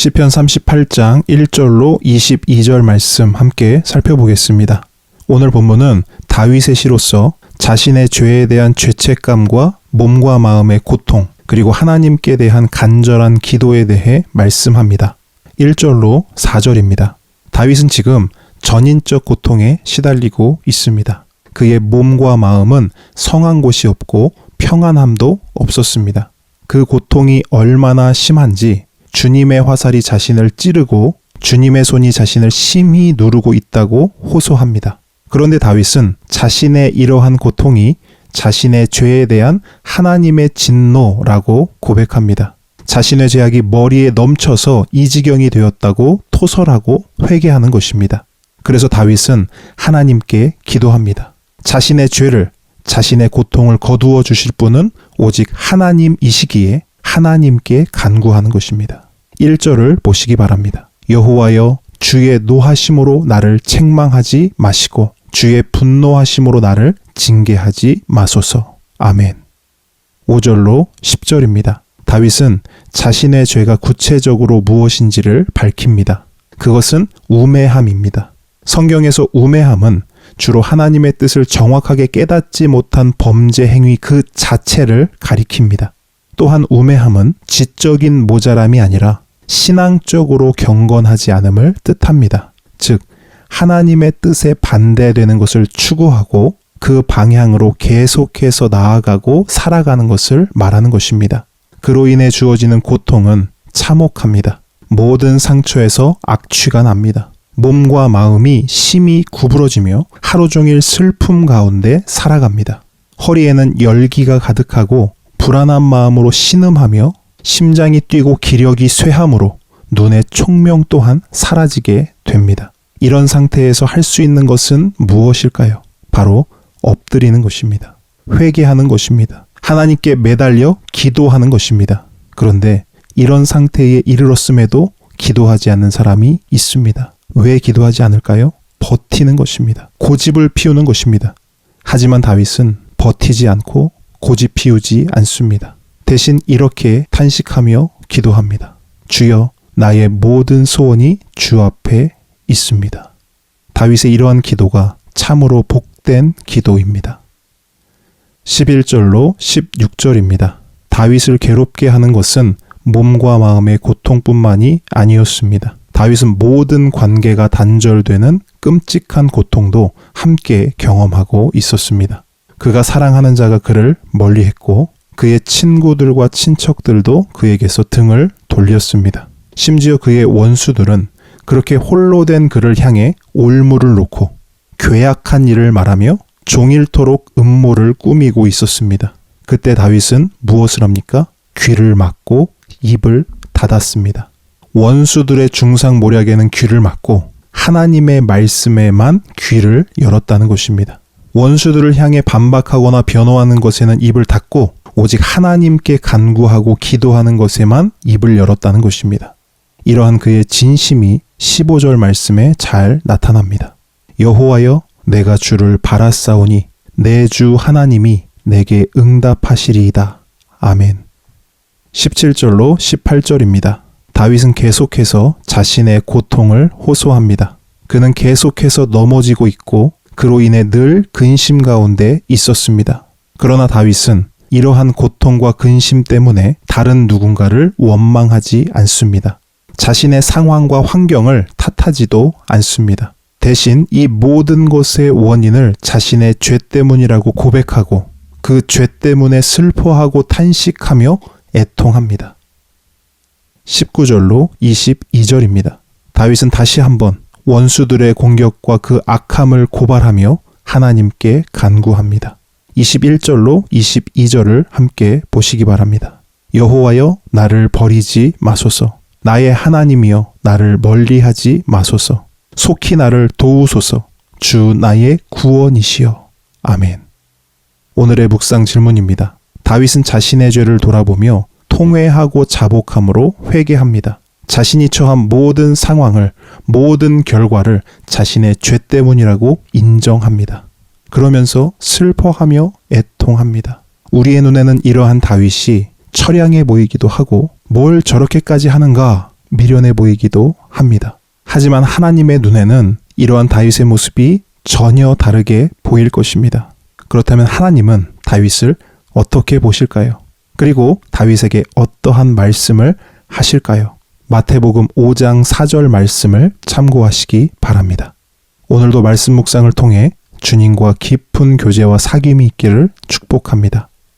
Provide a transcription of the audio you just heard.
시편 38장 1절로 22절 말씀 함께 살펴보겠습니다. 오늘 본문은 다윗의 시로서 자신의 죄에 대한 죄책감과 몸과 마음의 고통, 그리고 하나님께 대한 간절한 기도에 대해 말씀합니다. 1절로 4절입니다. 다윗은 지금 전인적 고통에 시달리고 있습니다. 그의 몸과 마음은 성한 곳이 없고 평안함도 없었습니다. 그 고통이 얼마나 심한지 주님의 화살이 자신을 찌르고 주님의 손이 자신을 심히 누르고 있다고 호소합니다. 그런데 다윗은 자신의 이러한 고통이 자신의 죄에 대한 하나님의 진노라고 고백합니다. 자신의 죄악이 머리에 넘쳐서 이 지경이 되었다고 토설하고 회개하는 것입니다. 그래서 다윗은 하나님께 기도합니다. 자신의 죄를, 자신의 고통을 거두어 주실 분은 오직 하나님이시기에 하나님께 간구하는 것입니다. 1절을 보시기 바랍니다. 여호와여 주의 노하심으로 나를 책망하지 마시고 주의 분노하심으로 나를 징계하지 마소서. 아멘. 5절로 10절입니다. 다윗은 자신의 죄가 구체적으로 무엇인지를 밝힙니다. 그것은 우매함입니다. 성경에서 우매함은 주로 하나님의 뜻을 정확하게 깨닫지 못한 범죄 행위 그 자체를 가리킵니다. 또한 우매함은 지적인 모자람이 아니라 신앙적으로 경건하지 않음을 뜻합니다. 즉, 하나님의 뜻에 반대되는 것을 추구하고 그 방향으로 계속해서 나아가고 살아가는 것을 말하는 것입니다. 그로 인해 주어지는 고통은 참혹합니다. 모든 상처에서 악취가 납니다. 몸과 마음이 심히 구부러지며 하루 종일 슬픔 가운데 살아갑니다. 허리에는 열기가 가득하고 불안한 마음으로 신음하며 심장이 뛰고 기력이 쇠함으로 눈의 총명 또한 사라지게 됩니다. 이런 상태에서 할 수 있는 것은 무엇일까요? 바로 엎드리는 것입니다. 회개하는 것입니다. 하나님께 매달려 기도하는 것입니다. 그런데 이런 상태에 이르렀음에도 기도하지 않는 사람이 있습니다. 왜 기도하지 않을까요? 버티는 것입니다. 고집을 피우는 것입니다. 하지만 다윗은 버티지 않고 고집 피우지 않습니다. 대신 이렇게 탄식하며 기도합니다. 주여, 나의 모든 소원이 주 앞에 있습니다. 다윗의 이러한 기도가 참으로 복된 기도입니다. 11절로 16절입니다. 다윗을 괴롭게 하는 것은 몸과 마음의 고통뿐만이 아니었습니다. 다윗은 모든 관계가 단절되는 끔찍한 고통도 함께 경험하고 있었습니다. 그가 사랑하는 자가 그를 멀리했고 그의 친구들과 친척들도 그에게서 등을 돌렸습니다. 심지어 그의 원수들은 그렇게 홀로 된 그를 향해 올무를 놓고 괴악한 일을 말하며 종일토록 음모를 꾸미고 있었습니다. 그때 다윗은 무엇을 합니까? 귀를 막고 입을 닫았습니다. 원수들의 중상모략에는 귀를 막고 하나님의 말씀에만 귀를 열었다는 것입니다. 원수들을 향해 반박하거나 변호하는 것에는 입을 닫고 오직 하나님께 간구하고 기도하는 것에만 입을 열었다는 것입니다. 이러한 그의 진심이 15절 말씀에 잘 나타납니다. 여호와여 내가 주를 바라싸우니 내 주 하나님이 내게 응답하시리이다. 아멘. 17절로 18절입니다. 다윗은 계속해서 자신의 고통을 호소합니다. 그는 계속해서 넘어지고 있고 그로 인해 늘 근심 가운데 있었습니다. 그러나 다윗은 이러한 고통과 근심 때문에 다른 누군가를 원망하지 않습니다. 자신의 상황과 환경을 탓하지도 않습니다. 대신 이 모든 것의 원인을 자신의 죄 때문이라고 고백하고 그 죄 때문에 슬퍼하고 탄식하며 애통합니다. 19절로 22절입니다. 다윗은 다시 한번 원수들의 공격과 그 악함을 고발하며 하나님께 간구합니다. 21절로 22절을 함께 보시기 바랍니다. 여호와여 나를 버리지 마소서. 나의 하나님이여 나를 멀리하지 마소서. 속히 나를 도우소서. 주 나의 구원이시여. 아멘. 오늘의 묵상 질문입니다. 다윗은 자신의 죄를 돌아보며 통회하고 자복함으로 회개합니다. 자신이 처한 모든 상황을, 모든 결과를 자신의 죄 때문이라고 인정합니다. 그러면서 슬퍼하며 애통합니다. 우리의 눈에는 이러한 다윗이 처량해 보이기도 하고 뭘 저렇게까지 하는가 미련해 보이기도 합니다. 하지만 하나님의 눈에는 이러한 다윗의 모습이 전혀 다르게 보일 것입니다. 그렇다면 하나님은 다윗을 어떻게 보실까요? 그리고 다윗에게 어떠한 말씀을 하실까요? 마태복음 5장 4절 말씀을 참고하시기 바랍니다. 오늘도 말씀 묵상을 통해 주님과 깊은 교제와 사귐이 있기를 축복합니다.